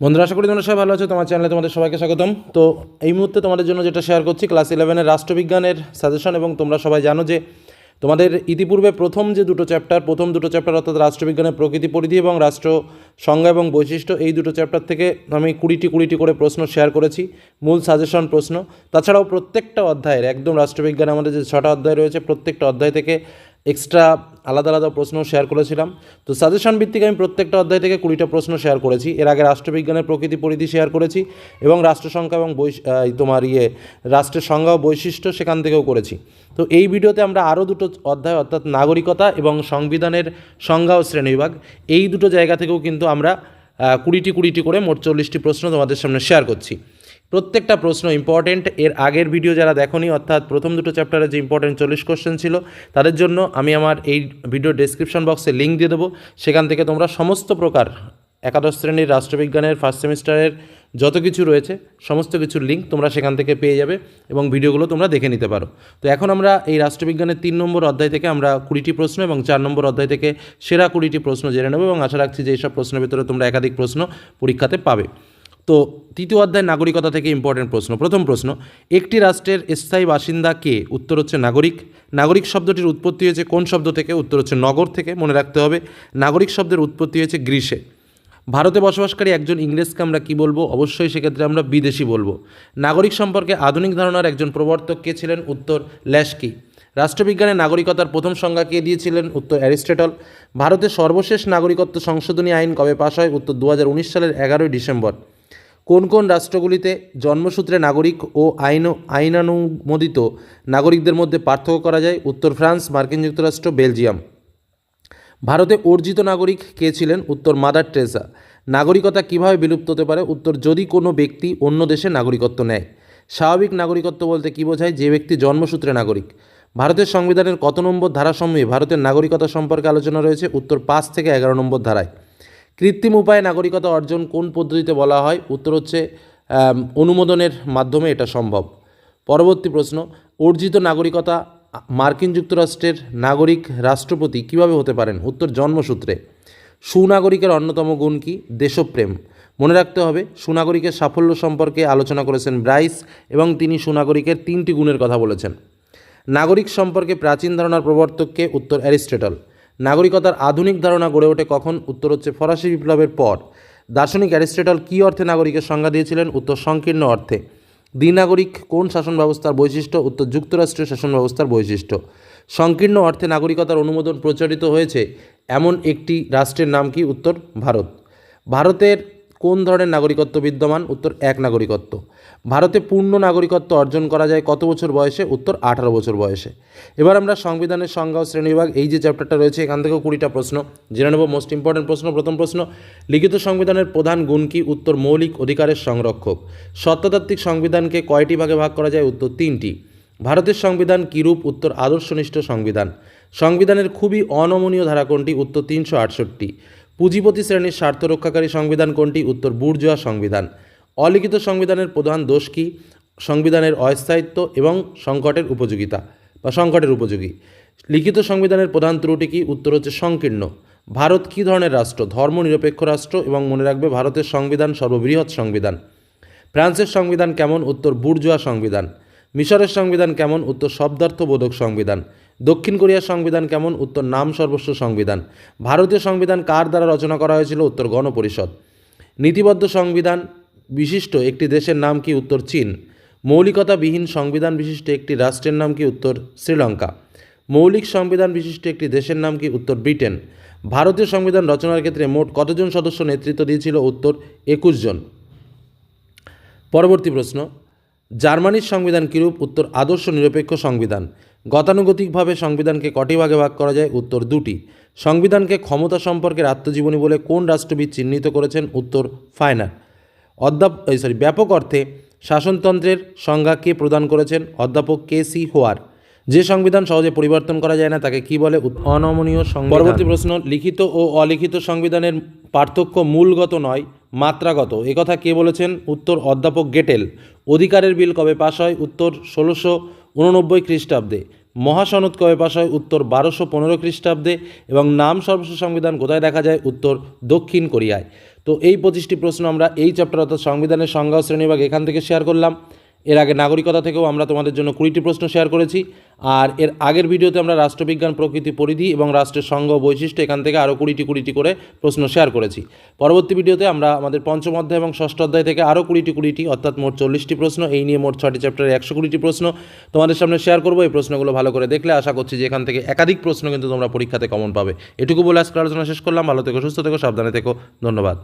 বন্ধুরা, আশা করি তোমরা সবাই ভালো আছো, তোমার চ্যানেলে তোমাদের সবাইকে স্বাগতম। তো এই মুহূর্তে তোমাদের জন্য যেটা শেয়ার করছি ক্লাস ইলেভেনের রাষ্ট্রবিজ্ঞানের সাজেশন এবং তোমরা সবাই জানো যে তোমাদের ইতিপূর্বে প্রথম যে দুটো চ্যাপ্টার প্রথম দুটো চ্যাপ্টার অর্থাৎ রাষ্ট্রবিজ্ঞানের প্রকৃতি পরিধি এবং রাষ্ট্র সংজ্ঞা এবং বৈশিষ্ট্য, এই দুটো চ্যাপ্টার থেকে আমি কুড়িটি কুড়িটি করে প্রশ্ন শেয়ার করেছি, মূল সাজেশন প্রশ্ন। তাছাড়াও প্রত্যেকটা অধ্যায়ের, একদম রাষ্ট্রবিজ্ঞানে আমাদের যে ছটা অধ্যায় রয়েছে, প্রত্যেকটা অধ্যায় থেকে এক্সট্রা আলাদা আলাদা প্রশ্ন শেয়ার করেছিলাম। তো সাজেশন ভিত্তিক আমি প্রত্যেকটা অধ্যায় থেকে কুড়িটা প্রশ্ন শেয়ার করেছি। এর আগে রাষ্ট্রবিজ্ঞানের প্রকৃতি পরিধি শেয়ার করেছি এবং রাষ্ট্রসংখ্যা এবং বৈশ তোমার ইয়ে রাষ্ট্রের সংজ্ঞা ও বৈশিষ্ট্য সেখান থেকেও করেছি। তো এই ভিডিওতে আমরা আরও দুটো অধ্যায় অর্থাৎ নাগরিকতা এবং সংবিধানের সংজ্ঞা ও শ্রেণীবিভাগ এই দুটো জায়গা থেকেও কিন্তু আমরা কুড়িটি কুড়িটি করে মোট চল্লিশটি প্রশ্ন তোমাদের সামনে শেয়ার করছি। প্রত্যেকটা প্রশ্ন ইম্পর্টেন্ট এর আগের ভিডিও যারা দেখোনি, অর্থাৎ প্রথম দুটো চ্যাপ্টারে যে ইম্পর্টেন্ট চল্লিশ কোশ্চেন ছিল, তাদের জন্য আমি আমার এই ভিডিও ডেসক্রিপশন বক্সে লিঙ্ক দিয়ে দেবো। সেখান থেকে তোমরা সমস্ত প্রকার একাদশ শ্রেণির রাষ্ট্রবিজ্ঞানের ফার্স্ট সেমিস্টারের যত কিছু রয়েছে, সমস্ত কিছুর লিঙ্ক তোমরা সেখান থেকে পেয়ে যাবে এবং ভিডিওগুলো তোমরা দেখে নিতে পারো। তো এখন আমরা এই রাষ্ট্রবিজ্ঞানের তিন নম্বর অধ্যায় থেকে আমরা কুড়িটি প্রশ্ন এবং চার নম্বর অধ্যায় থেকে সেরা কুড়িটি প্রশ্ন জেনে নেব এবং আশা রাখছি যে এইসব প্রশ্নের ভিতরে তোমরা একাধিক প্রশ্ন পরীক্ষাতে পাবে। তো তৃতীয় অধ্যায় নাগরিকতা থেকে ইম্পর্টেন্ট প্রশ্ন। প্রথম প্রশ্ন, একটি রাষ্ট্রের স্থায়ী বাসিন্দা কে? উত্তর হচ্ছে নাগরিক। নাগরিক শব্দটির উৎপত্তি হয়েছে কোন শব্দ থেকে? উত্তর হচ্ছে নগর থেকে, মনে রাখতে হবে। নাগরিক শব্দের উৎপত্তি হয়েছে গ্রীসে ভারতে বসবাসকারী একজন ইংরেজকে আমরা কি বলব? অবশ্যই সেক্ষেত্রে আমরা বিদেশি বলব। নাগরিক সম্পর্কে আধুনিক ধারণার একজন প্রবর্তক কে ছিলেন? উত্তর ল্যাশকি। রাষ্ট্রবিজ্ঞানে নাগরিকতার প্রথম সংজ্ঞা কে দিয়েছিলেন? উত্তর অ্যারিস্টেটল। ভারতের সর্বশেষ নাগরিকত্ব সংশোধনী আইন কবে পাশ হয়? উত্তর দু হাজার উনিশ সালের এগারোই ডিসেম্বর। কোন কোন রাষ্ট্রগুলিতে জন্মসূত্রে নাগরিক ও আইন, আইনানুমোদিত নাগরিকদের মধ্যে পার্থক্য করা যায়? উত্তর ফ্রান্স, মার্কিন যুক্তরাষ্ট্র, বেলজিয়াম। ভারতে অর্জিত নাগরিক কে ছিলেন? উত্তর মাদার টেরেসা। নাগরিকতা কীভাবে বিলুপ্ত হতে পারে? উত্তর, যদি কোনো ব্যক্তি অন্য দেশে নাগরিকত্ব নেয়। স্বাভাবিক নাগরিকত্ব বলতে কী বোঝায়? যে ব্যক্তি জন্মসূত্রে নাগরিক। ভারতের সংবিধানের কত নম্বর ধারাসমূহে ভারতের নাগরিকতা সম্পর্কে আলোচনা রয়েছে? উত্তর পাঁচ থেকে এগারো নম্বর ধারায়। কৃত্রিম উপায়ে নাগরিকতা অর্জন কোন পদ্ধতিতে বলা হয়? উত্তর হচ্ছে অনুমোদনের মাধ্যমে এটা সম্ভব। পরবর্তী প্রশ্ন, অর্জিত নাগরিকতা মার্কিন যুক্তরাষ্ট্রের নাগরিক রাষ্ট্রপতি কীভাবে হতে পারেন? উত্তর, জন্মসূত্রে। সুনাগরিকের অন্যতম গুণ কি? দেশপ্রেম। মনে রাখতে হবে, সুনাগরিকের সাফল্য সম্পর্কে আলোচনা করেছেন ব্রাইস এবং তিনি সুনাগরিকের তিনটি গুণের কথা বলেছেন। নাগরিক সম্পর্কে প্রাচীন ধারণার প্রবর্তককে উত্তর অ্যারিস্টটল। নাগরিকতার আধুনিক ধারণা গড়ে ওঠে কখন? উত্তর হচ্ছে ফরাসি বিপ্লবের পর। দার্শনিক অ্যারিস্টেটল কী অর্থে নাগরিকের সংজ্ঞা দিয়েছিলেন? উত্তর সংকীর্ণ অর্থে। দ্বিনাগরিক কোন শাসন ব্যবস্থার বৈশিষ্ট্য? উত্তর যুক্তরাষ্ট্রীয় শাসন ব্যবস্থার বৈশিষ্ট্য। সংকীর্ণ অর্থে নাগরিকতার অনুমোদন প্রচারিত হয়েছে এমন একটি রাষ্ট্রের নাম কি? উত্তর ভারত। ভারতের কোন ধরনের নাগরিকত্ব বিদ্যমান? উত্তর, এক নাগরিকত্ব। ভারতে পূর্ণ নাগরিকত্ব অর্জন করা যায় কত বছর বয়সে? উত্তর, আঠারো বছর বয়সে। এবার আমরা সংবিধানের সংজ্ঞা ও শ্রেণীবিভাগ, এই যে চ্যাপ্টারটা রয়েছে, এখান থেকেও কুড়িটা প্রশ্ন। জেনে নেব মোস্ট ইম্পর্টেন্ট প্রশ্ন, প্রথম প্রশ্ন। লিখিত সংবিধানের প্রধান গুণ কি? উত্তর, মৌলিক অধিকারের সংরক্ষক। সত্তাতাত্ত্বিক সংবিধানকে কয়টি ভাগে ভাগ করা যায়? উত্তর, তিনটি। ভারতের সংবিধান কিরূপ? উত্তর, আদর্শনিষ্ঠ সংবিধান। সংবিধানের খুবই অনমনীয় ধারা কোনটি? উত্তর, তিনশো আটষট্টি। পুঁজিপতি শ্রেণির স্বার্থ রক্ষাকারী সংবিধান কোনটি? উত্তর, বুর্জোয়া সংবিধান। অলিখিত সংবিধানের প্রধান দোষ কী? সংবিধানের অস্থায়িত্ব এবং সংকটের উপযোগিতা বা সংকটের উপযোগী। লিখিত সংবিধানের প্রধান ত্রুটি কি? উত্তর হচ্ছে সংকীর্ণ। ভারত কী ধরনের রাষ্ট্র? ধর্মনিরপেক্ষ রাষ্ট্র এবং মনে রাখবে ভারতের সংবিধান সর্ববৃহৎ সংবিধান। ফ্রান্সের সংবিধান কেমন? উত্তর, বুর্জোয়া সংবিধান। মিশরের সংবিধান কেমন? উত্তর, শব্দার্থবোধক সংবিধান। দক্ষিণ কোরিয়ার সংবিধান কেমন? উত্তর, নাম সর্বস্ব সংবিধান। ভারতীয় সংবিধান কার দ্বারা রচনা করা হয়েছিল? উত্তর, গণপরিষদ। নীতিবদ্ধ সংবিধান বিশিষ্ট একটি দেশের নাম কি? উত্তর, চীন। মৌলিকতাবিহীন সংবিধান বিশিষ্ট একটি রাষ্ট্রের নাম কি? উত্তর, শ্রীলঙ্কা। মৌলিক সংবিধান বিশিষ্ট একটি দেশের নাম কি? উত্তর, ব্রিটেন। ভারতীয় সংবিধান রচনার ক্ষেত্রে মোট কতজন সদস্য নেতৃত্ব দিয়েছিল? উত্তর, একুশ জন। পরবর্তী প্রশ্ন। জার্মানির সংবিধান কিরূপ? উত্তর, আদর্শ নিরপেক্ষ সংবিধান। গতানুগতিকভাবে সংবিধানকে কটি ভাগে ভাগ করা যায়? উত্তর, দুটি। সংবিধানকে ক্ষমতা সম্পর্কের আত্মজীবনী বলে কোন রাষ্ট্রবিদ চিহ্নিত করেছেন? উত্তর, ফাইনাল। অধ্যাপ সরি ব্যাপক অর্থে শাসনতন্ত্রের সংজ্ঞা কে প্রদান করেছেন? অধ্যাপক কে সি হোয়ার। যে সংবিধান সহজে পরিবর্তন করা যায় না, তাকে কি বলে? অনমনীয় পরবর্তী প্রশ্ন, লিখিত ও অলিখিত সংবিধানের পার্থক্য মূলগত নয়। মাত্রাগত। একথা কে বলেছেন? উত্তর অধ্যাপক গেটেল। অধিকারের বিল কবে পাশ হয়? উত্তর ষোলোশো উননব্বই খ্রিস্টাব্দে। মহাসনদ কবে পাশ হয়? উত্তর বারোশো পনেরো খ্রিস্টাব্দে। এবং নাম সর্বস্ব সংবিধান কোথায় দেখা যায়? উত্তর দক্ষিণ কোরিয়ায়। তো এই পঁচিশটি প্রশ্ন আমরা এই চ্যাপ্টার অর্থাৎ সংবিধানের সংজ্ঞা শ্রেণীভাগ এখান থেকে শেয়ার করলাম। এর আগে নাগরিকতা থেকেও আমরা তোমাদের জন্য কুড়িটি প্রশ্ন শেয়ার করেছি। আর এর আগের ভিডিওতে আমরা রাষ্ট্রবিজ্ঞান, প্রকৃতি, পরিধি এবং রাষ্ট্রের সঙ্গ বৈশিষ্ট্য এখান থেকে আরও কুড়িটি কুড়িটি করে প্রশ্ন শেয়ার করেছি। পরবর্তী ভিডিওতে আমরা আমাদের পঞ্চম অধ্যায় এবং ষষ্ঠ অধ্যায় থেকে আরও কুড়িটি কুড়িটি, অর্থাৎ মোট চল্লিশটি প্রশ্ন, এই নিয়ে মোট ছটি চ্যাপ্টারে একশো কুড়িটি প্রশ্ন তোমাদের সামনে শেয়ার করব। এই প্রশ্নগুলো ভালো করে দেখলে আশা করছি যে এখান থেকে একাধিক প্রশ্ন কিন্তু তোমরা পরীক্ষাতে কমন পাবে। এটুকু বলে আজকে আলোচনা শেষ করলাম। ভালো থেকো, সুস্থ থেকো, সাবধানে থেকো। ধন্যবাদ।